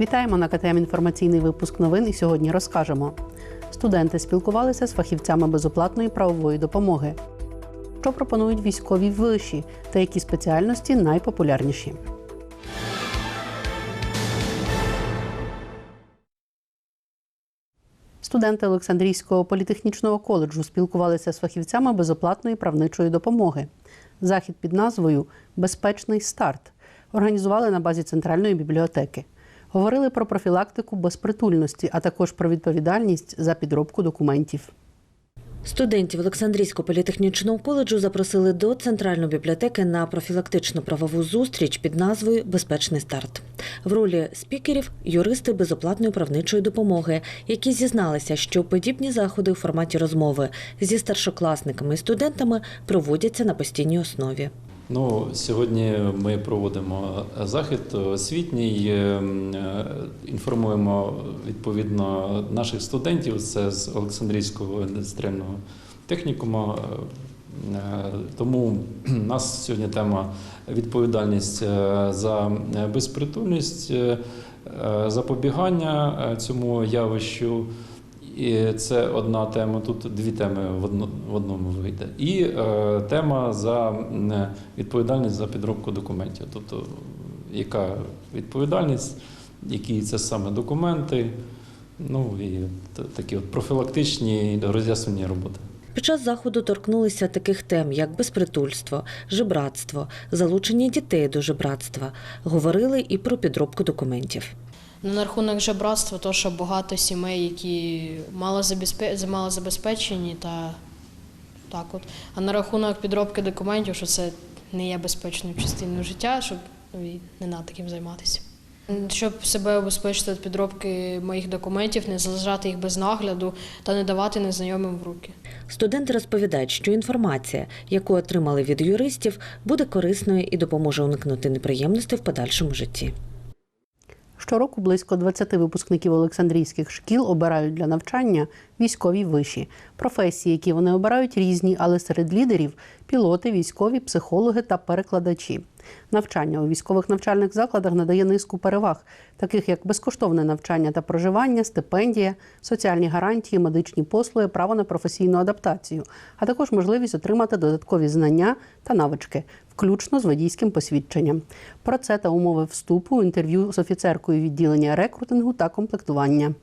Вітаємо на КТМ інформаційний випуск новин. І сьогодні розкажемо. Студенти спілкувалися з фахівцями безоплатної правової допомоги. Що пропонують військові виші та які спеціальності найпопулярніші. Студенти Олександрійського політехнічного коледжу спілкувалися з фахівцями безоплатної правничої допомоги. Захід під назвою Безпечний старт організували на базі центральної бібліотеки. Говорили про профілактику безпритульності, а також про відповідальність за підробку документів. Студентів Олександрійського політехнічного коледжу запросили до центральної бібліотеки на профілактичну правову зустріч під назвою Безпечний старт. В ролі спікерів юристи безоплатної правничої допомоги, які зізналися, що подібні заходи у форматі розмови зі старшокласниками і студентами проводяться на постійній основі. Ну, сьогодні ми проводимо захід освітній, е, е, інформуємо відповідно наших студентів. Це з Олександрійського індустріального технікуму. Е, Тому у нас сьогодні тема відповідальність е, за безпритульність, е, е, запобігання е, цьому явищу. І це одна тема. Тут дві теми в одно- в одному вийде. І е, тема за відповідальність за підробку документів. Тобто, яка відповідальність, які це саме документи, ну і такі от профілактичні роз'яснені роботи. Під час заходу торкнулися таких тем, як безпритульство, жебратство, залучення дітей до жебратства. Говорили і про підробку документів. Ну, на рахунок жебратства, то що багато сімей, які мало, забезпечені, та так от. А на рахунок підробки документів, що це не є безпечною частиною життя, щоб не треба таким займатися. Щоб себе обезпечити від підробки моїх документів, не залишати їх без нагляду та не давати незнайомим в руки. Студенти розповідають, що інформація, яку отримали від юристів, буде корисною і допоможе уникнути неприємностей в подальшому житті. Щороку близько 20 випускників Олександрійських шкіл обирають для навчання військові виші. Професії, які вони обирають, різні, але серед лідерів пілоти, військові, психологи та перекладачі. Навчання у військових навчальних закладах надає низку переваг, таких як безкоштовне навчання та проживання, стипендія, соціальні гарантії, медичні послуги, право на професійну адаптацію, а також можливість отримати додаткові знання та навички, включно з водійським посвідченням. Про це та умови вступу у інтерв'ю з офіцеркою відділення рекрутингу та комплектування.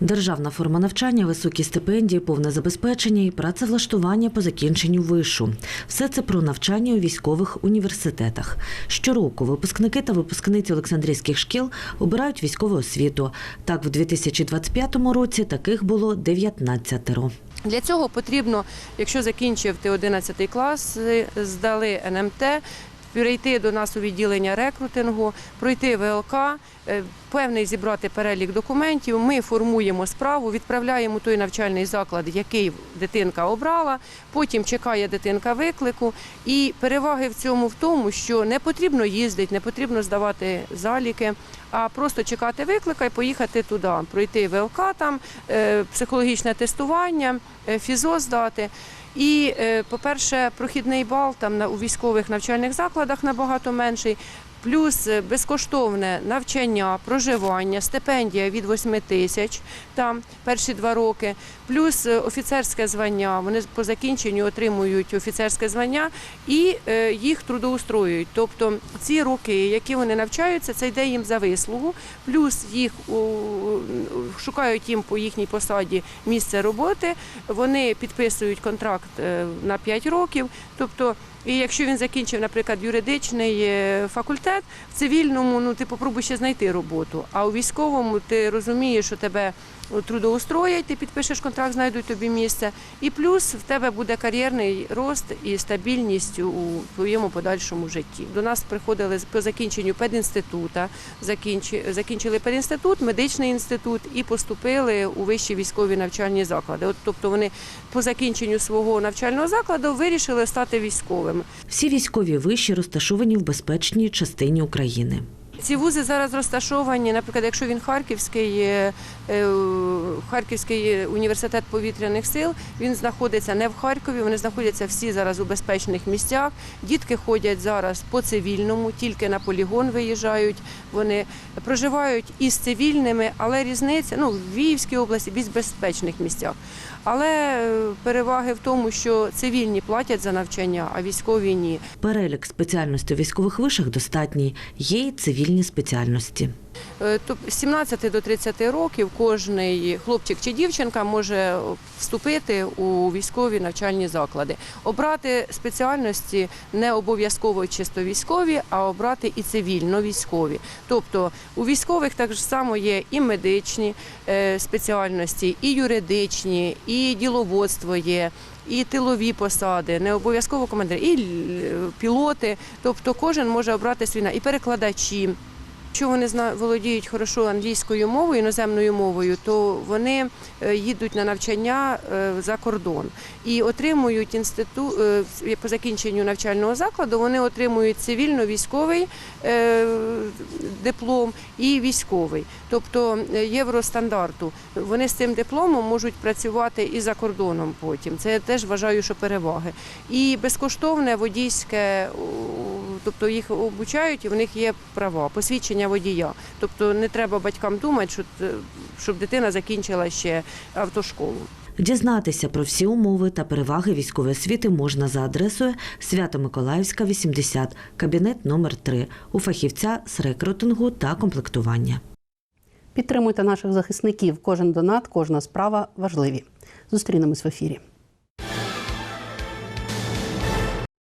Державна форма навчання, високі стипендії, повне забезпечення і працевлаштування по закінченню вишу. Все це про навчання у військових університетах. Щороку випускники та випускниці Олександрійських шкіл обирають військову освіту. Так, в 2025 році таких було 19. Для цього потрібно, якщо закінчив ти 11 клас, е, здали НМТ, перейти до нас у відділення рекрутингу, пройти ВЛК, е, певний зібрати перелік документів. Ми формуємо справу, відправляємо той навчальний заклад, який дитинка обрала. Потім чекає дитинка виклику. І переваги в цьому в тому, що не потрібно їздити, не потрібно здавати заліки, а просто чекати виклика і поїхати туди, пройти ВЛК, там е, психологічне тестування, е, фізо здати. І, е, по-перше, прохідний бал там у військових навчальних закладах набагато менший. Плюс е, безкоштовне навчання, проживання, стипендія від 8 тисяч там перші два роки, плюс е, офіцерське звання. Вони по закінченню отримують офіцерське звання і е, їх трудоустроюють. Тобто ці роки, які вони навчаються, це йде їм за вислугу, плюс їх шукають їм по їхній посаді місце роботи. Вони підписують контракт на 5 років. Тобто, і якщо він закінчив, наприклад, юридичний е, факультет, в цивільному ну ти попробуй ще знайти роботу. А у військовому ти розумієш, що тебе трудоустроять, ти підпишеш контракт, знайдуть тобі місце. І плюс в тебе буде кар'єрний рост і стабільність у твоєму подальшому житті. До нас приходили по закінченню педінститута, закінчили педінститут, медичний інститут і поступили у вищі військові навчальні заклади. От, тобто вони по закінченню свого навчального закладу вирішили стати військовими. Всі військові виші розташовані в безпечній частині України. Ці вузи зараз розташовані, наприклад, якщо він Харківський, е, е, Харківський університет повітряних сил, він знаходиться не в Харкові, вони знаходяться всі зараз у безпечних місцях. Дітки ходять зараз по цивільному, тільки на полігон виїжджають. Вони проживають із цивільними, але різниця ну, в Віївській області більш безпечних місцях. Але е, переваги в тому, що цивільні платять за навчання, а військові ні. Перелік спеціальностей військових вишах достатній. Є й цивільні спеціальності. Е, з 17 до 30 років кожний хлопчик чи дівчинка може вступити у військові навчальні заклади. Обрати спеціальності не обов'язково чисто військові, а обрати і цивільно військові. Тобто у військових так само є і медичні е, спеціальності, і юридичні, і діловодство є. І тилові посади, не обов'язково командири, і е, пілоти. Тобто кожен може обрати свій і перекладачі. Якщо вони володіють хорошо англійською мовою, іноземною мовою, то вони е, їдуть на навчання е, за кордон і отримують інститут е, по закінченню навчального закладу. Вони отримують цивільно-військовий диплом і військовий, тобто євростандарту. Вони з цим дипломом можуть працювати і за кордоном потім. Це я теж вважаю, що переваги. І безкоштовне водійське, тобто їх обучають, і в них є права, посвідчення водія. Тобто не треба батькам думати, що, е, щоб дитина закінчила ще автошколу. Дізнатися про всі умови та переваги військової освіти можна за адресою Свято-Миколаївська, 80, кабінет номер 3 у фахівця з рекрутингу та комплектування. Підтримуйте наших захисників. Кожен донат, кожна справа важливі. Зустрінемось в ефірі.